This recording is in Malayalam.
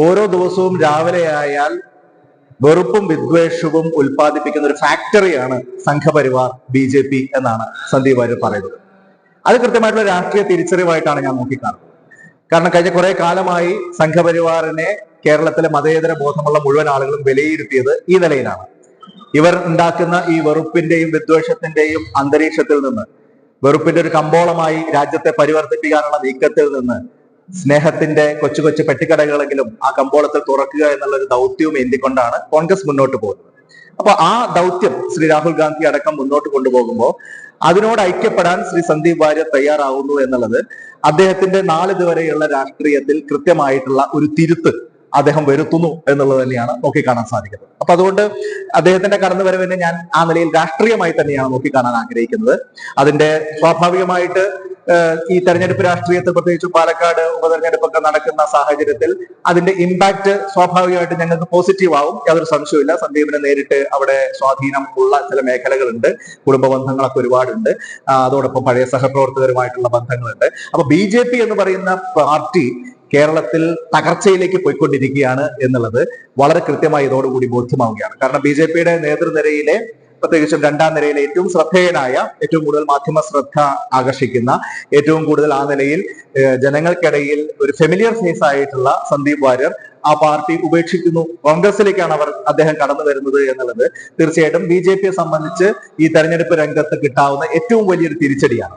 ഓരോ ദിവസവും രാവിലെ ആയാൽ വെറുപ്പും വിദ്വേഷവും ഉൽപ്പാദിപ്പിക്കുന്ന ഒരു ഫാക്ടറിയാണ് സംഘപരിവാർ ബി ജെ പി എന്നാണ് സന്ദീപ് വാര്യർ പറയുന്നത്. അത് കൃത്യമായിട്ടുള്ള രാഷ്ട്രീയ തിരിച്ചറിവായിട്ടാണ് ഞാൻ നോക്കിക്കാണുന്നത്. കാരണം കഴിഞ്ഞ കുറെ കാലമായി സംഘപരിവാറിനെ കേരളത്തിലെ മതേതര ബോധമുള്ള മുഴുവൻ ആളുകളും വിലയിരുത്തിയത് ഈ നിലയിലാണ്. ഇവർ ഉണ്ടാക്കുന്ന ഈ വെറുപ്പിന്റെയും വിദ്വേഷത്തിന്റെയും അന്തരീക്ഷത്തിൽ നിന്ന് വെറുപ്പിന്റെ ഒരു കമ്പോളമായി രാജ്യത്തെ പരിവർത്തിപ്പിക്കാനുള്ള നീക്കത്തിൽ നിന്ന് സ്നേഹത്തിന്റെ കൊച്ചു കൊച്ചു പെട്ടിക്കടകളെങ്കിലും ആ കമ്പോളത്തിൽ തുറക്കുക എന്നുള്ള ഒരു ദൗത്യവും എന്തിക്കൊണ്ടാണ് കോൺഗ്രസ് മുന്നോട്ട് പോകുന്നത്. അപ്പൊ ആ ദൗത്യം ശ്രീ രാഹുൽ ഗാന്ധി അടക്കം മുന്നോട്ട് കൊണ്ടുപോകുമ്പോൾ അതിനോട് ഐക്യപ്പെടാൻ ശ്രീ സന്ദീപ് വാര്യർ തയ്യാറാവുന്നു എന്നുള്ളത് അദ്ദേഹത്തിന്റെ നാളിതുവരെയുള്ള രാഷ്ട്രീയത്തിൽ കൃത്യമായിട്ടുള്ള ഒരു തിരുത്ത് അദ്ദേഹം വരുത്തുന്നു എന്നുള്ളത് തന്നെയാണ് നോക്കിക്കാണാൻ സാധിക്കുന്നത്. അപ്പൊ അതുകൊണ്ട് അദ്ദേഹത്തിന്റെ കടന്നുവരവിനെ ഞാൻ ആ നിലയിൽ രാഷ്ട്രീയമായി തന്നെയാണ് നോക്കിക്കാണാൻ ആഗ്രഹിക്കുന്നത്. അതിന്റെ സ്വാഭാവികമായിട്ട് ഈ തെരഞ്ഞെടുപ്പ് രാഷ്ട്രീയത്തിൽ പ്രത്യേകിച്ച് പാലക്കാട് ഉപതെരഞ്ഞെടുപ്പൊക്കെ നടക്കുന്ന സാഹചര്യത്തിൽ അതിന്റെ ഇമ്പാക്ട് സ്വാഭാവികമായിട്ട് ഞങ്ങൾക്ക് പോസിറ്റീവ് ആവും. യാതൊരു സംശയമില്ല സന്ദീപിന് നേരിട്ട് അവിടെ സ്വാധീനം ഉള്ള ചില മേഖലകളുണ്ട്. കുടുംബ ബന്ധങ്ങളൊക്കെ ഒരുപാടുണ്ട്. അതോടൊപ്പം പഴയ സഹപ്രവർത്തകരുമായിട്ടുള്ള ബന്ധങ്ങളുണ്ട്. അപ്പൊ ബി എന്ന് പറയുന്ന പാർട്ടി കേരളത്തിൽ തകർച്ചയിലേക്ക് പോയിക്കൊണ്ടിരിക്കുകയാണ് എന്നുള്ളത് വളരെ കൃത്യമായി ഇതോടുകൂടി ബോധ്യമാവുകയാണ്. കാരണം ബി ജെ പിയുടെ നേതൃനിരയിലെ പ്രത്യേകിച്ചും രണ്ടാം നിലയിൽ ഏറ്റവും ശ്രദ്ധേയനായ ഏറ്റവും കൂടുതൽ മാധ്യമ ശ്രദ്ധ ആകർഷിക്കുന്ന ഏറ്റവും കൂടുതൽ ആ നിലയിൽ ജനങ്ങൾക്കിടയിൽ ഒരു ഫെമിലിയർ ഫേസ് ആയിട്ടുള്ള സന്ദീപ് വാര്യർ ആ പാർട്ടി ഉപേക്ഷിക്കുന്നു. കോൺഗ്രസിലേക്കാണ് അവർ അദ്ദേഹം കടന്നു വരുന്നത് എന്നുള്ളത് തീർച്ചയായിട്ടും ബി ജെ പിയെ സംബന്ധിച്ച് ഈ തെരഞ്ഞെടുപ്പ് രംഗത്ത് കിട്ടാവുന്ന ഏറ്റവും വലിയൊരു തിരിച്ചടിയാണ്.